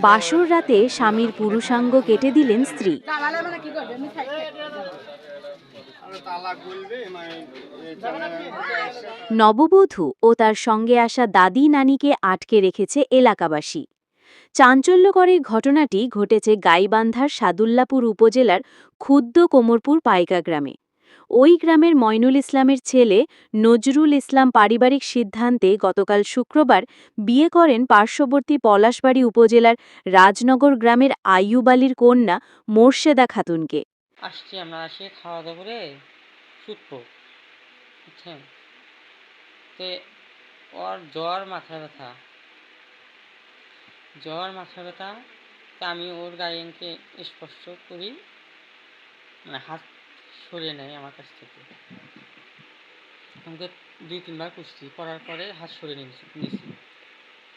বাসর রাতে স্বামীর পুরুষাঙ্গ কেটে দিলেন স্ত্রী। নববধূ ও তার সঙ্গে আসা দাদি নানিকে আটকে রেখেছে এলাকাবাসী। চাঞ্চল্যকর এই ঘটনাটি ঘটেছে গাইবান্ধার সাদুল্লাপুর উপজেলার ক্ষুদ্র কোমরপুর পাইকা গ্রামে। ওই গ্রামের ময়নুল ইসলামের ছেলে নজরুল ইসলাম পারিবারিক সিদ্ধান্তে গতকাল শুক্রবার বিয়ে করেন পার্শ্ববর্তী পলাশবাড়ী উপজেলার রাজনগর গ্রামের আইয়ুব আলীর কন্যা মোর্শেদা খাতুনকে। তে ওর জ্বর মাথা ব্যথা। জ্বর মাথা ব্যথা। আমি ওর গার্ডিয়ানকে স্পর্শ করি। মানে হাত সরিয়ে নেয় আমার কাছ থেকে। আমাকে দুই তিনবার কুস্তি করার পরে হাত সরিয়ে নিয়েছি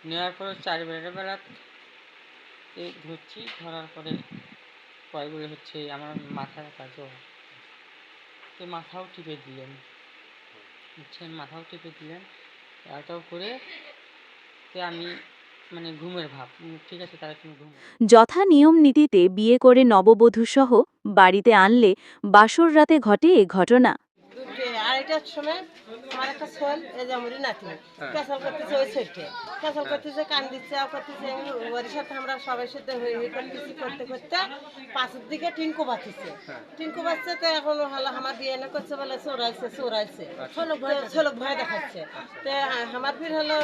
নেওয়ার পরে চার বেলার বেলা এই ধরছি, ধরার পরে বলে হচ্ছে আমার মাথার জ্বর তো মাথাও টিপে দিলেন। বুঝছেন? মাথাও টিপে দিলেন। এটাও করে আমি মানে যথা নিয়ম নীতিতে বিয়ে করে নববধূসহ বাড়িতে আনলে বাসর রাতে ঘটে এ ঘটনা। আড়াইটার সময় আমার একটা ছোল এই যে আমরি নাতি ক্যাসাল করতেছে ওই সাইডে ক্যাসাল করতেছে কান দিচ্ছে আও করতেছে ওর সাথে আমরা সবাই সাথে হয়ে হয়ে করতেছি করতে করতে পাশের দিকে টিনকো বাঁচিছে। টিনকো বাঁচছে তো এখন হলো আমার বিয়ে না করছে বলে চোরাইছে চোরাইছে। ছোলক ভয় ছোলক ভয় দেখাচ্ছে। তো আমার ফির হলো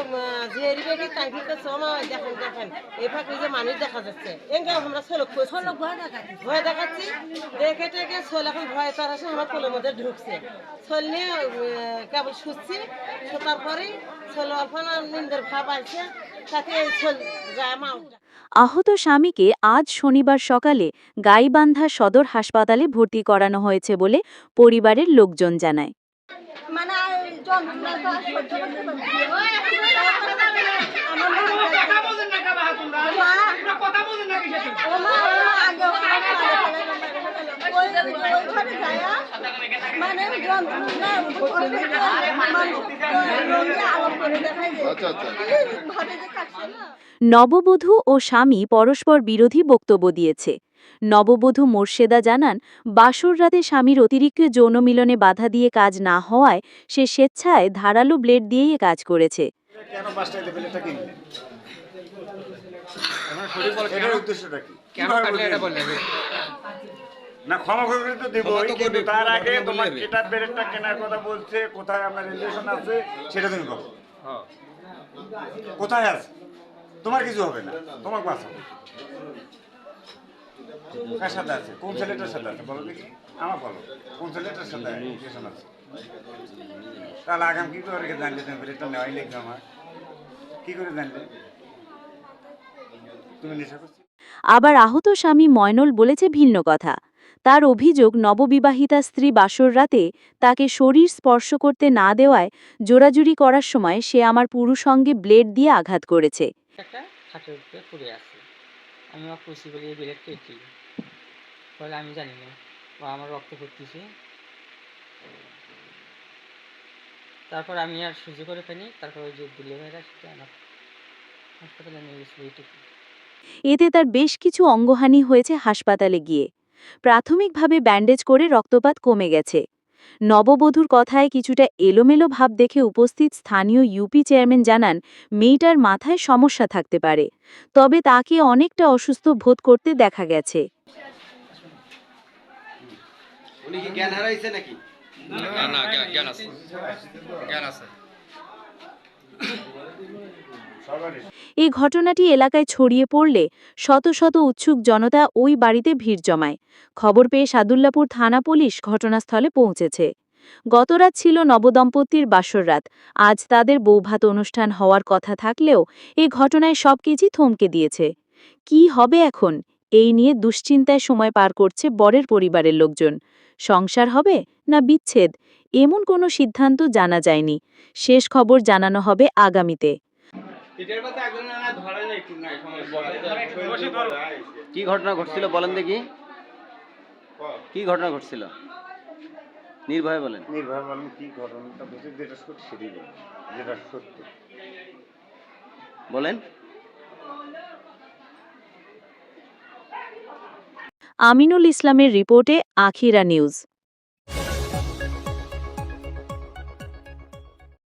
ঝিয়ারি বেটি তাই ফির করছে ও মা দেখেন দেখেন এই ফাঁকে যে মানুষ দেখা যাচ্ছে। এঙ্গে আমরা ছোলক ছোলক ভয় দেখাচ্ছি। ভয় দেখাচ্ছি। দেখে টেকে ছোল এখন ভয় তার আসে আমার কোলের মধ্যে ঢুকছে। ছোল নিয়ে কেবল শুচ্ছি শোতার পরেই ছোল অল্প নিন্দের ভাব আছে তাতে ছোল যায় মা আহত স্বামীকে আজ শনিবার সকালে গাইবান্ধা সদর হাসপাতালে ভর্তি করানো হয়েছে বলে পরিবারের লোকজন জানায়। মানে আর যন্ত্রণা তো আর সহ্য করতে পারছি না। আমার মা মা ও মা ও মা আগে ওখানে পারে ফেলে ওই ওই ঘরে যায়া মানে যন্ত্রণা মানুষ রঙে আলো করে দেখাই যায় ভাবে যে কাটছে না নববধূ ও স্বামী পরস্পর বিরোধী বক্তব্য দিয়েছে। নববধূ মোর্শেদা জানান বাসর রাতে স্বামীর অতিরিক্ত যৌন মিলনে বাধা দিয়ে কাজ না হওয়ায় সে স্বেচ্ছায় ধারালো ব্লেড দিয়েই কাজ করেছে। কেন না ক্ষমা করে তো দেবো কিন্তু তার আগে তোমার। এটা প্লেটটা কেনার কথা বলছে কোথায় আপনার রিলেশন আছে সেটা তুমি বলো। হ্যাঁ। কোথায় আছে? তোমার কিছু হবে না তোমার হবে। কার সাথে আছে? কোন ছেলেটার সাথে আছে? বলো দেখি। আমার বলো কোন ছেলেটার সাথে রিলেশন আছে? তাহলে আগাম কি করে জানলে তুমি প্লেটটা নেওয়াই লিখবে আমার? কি করে জানলে? তুমি নেশা করছ? আবার আহত স্বামী ময়নল বলেছে ভিন্ন কথা। তার অভিযোগ নববিবাহিতা স্ত্রী বাসর রাতে তাকে শরীর স্পর্শ করতে না দেওয়ায় জোরাজুরি করার সময় সে আমার পুরুষঙ্গে ব্লেড দিয়ে আঘাত করেছে। একটা খাটের উপরে পড়ে আছে। আমি খুশি বলে এই বেলেট কেটে বলে আমি জানি না বা আমার রক্ত পড়তেছে। তারপর আমি আর সহ্য করে ফেলি তারপর ওই যে দিলে ভাইরা সেটা আমার হাসপাতালে নিয়ে গেছিল এতে তার বেশ কিছু অঙ্গহানি হয়েছে হাসপাতালে গিয়ে। প্রাথমিকভাবে ব্যান্ডেজ করে রক্তপাত কমে গেছে। নববধূর কথায় কিছুটা এলোমেলো ভাব দেখে উপস্থিত স্থানীয় ইউপি চেয়ারম্যান জানান মেয়েটার মাথায় সমস্যা থাকতে পারে তবে তাকে অনেকটা অসুস্থ বোধ করতে দেখা গেছে। উনি কি জ্ঞান হারাইছে নাকি? না না এই ঘটনাটি এলাকায় ছড়িয়ে পড়লে শত শত উৎসুক জনতা ওই বাড়িতে ভিড় জমায়। খবর পেয়ে সাদুল্লাপুর থানা পুলিশ ঘটনাস্থলে পৌঁছেছে। গতরাত ছিল নবদম্পতির বাসররাত আজ তাদের বৌভাত অনুষ্ঠান হওয়ার কথা থাকলেও এই ঘটনায় সবকিছু থমকে দিয়েছে। কি হবে এখন? এই নিয়ে দুশ্চিন্তায় সময় পার করছে বরের পরিবারের লোকজন। সংসার হবে না বিচ্ছেদ? এমন কোনো সিদ্ধান্ত জানা যায়নি। শেষ খবর জানানো হবে আগামীতে। কি ঘটনা ঘটছিল বলেন দেখি। কি? ঘটনা ঘটছিল? নির্ভয়ে বলেন। নির্ভয়ে বলেন কি ঘটনাটা যেটা যেটা সত্য। বলেন। আমিনুল ইসলামের রিপোর্টে আখিরা নিউজ।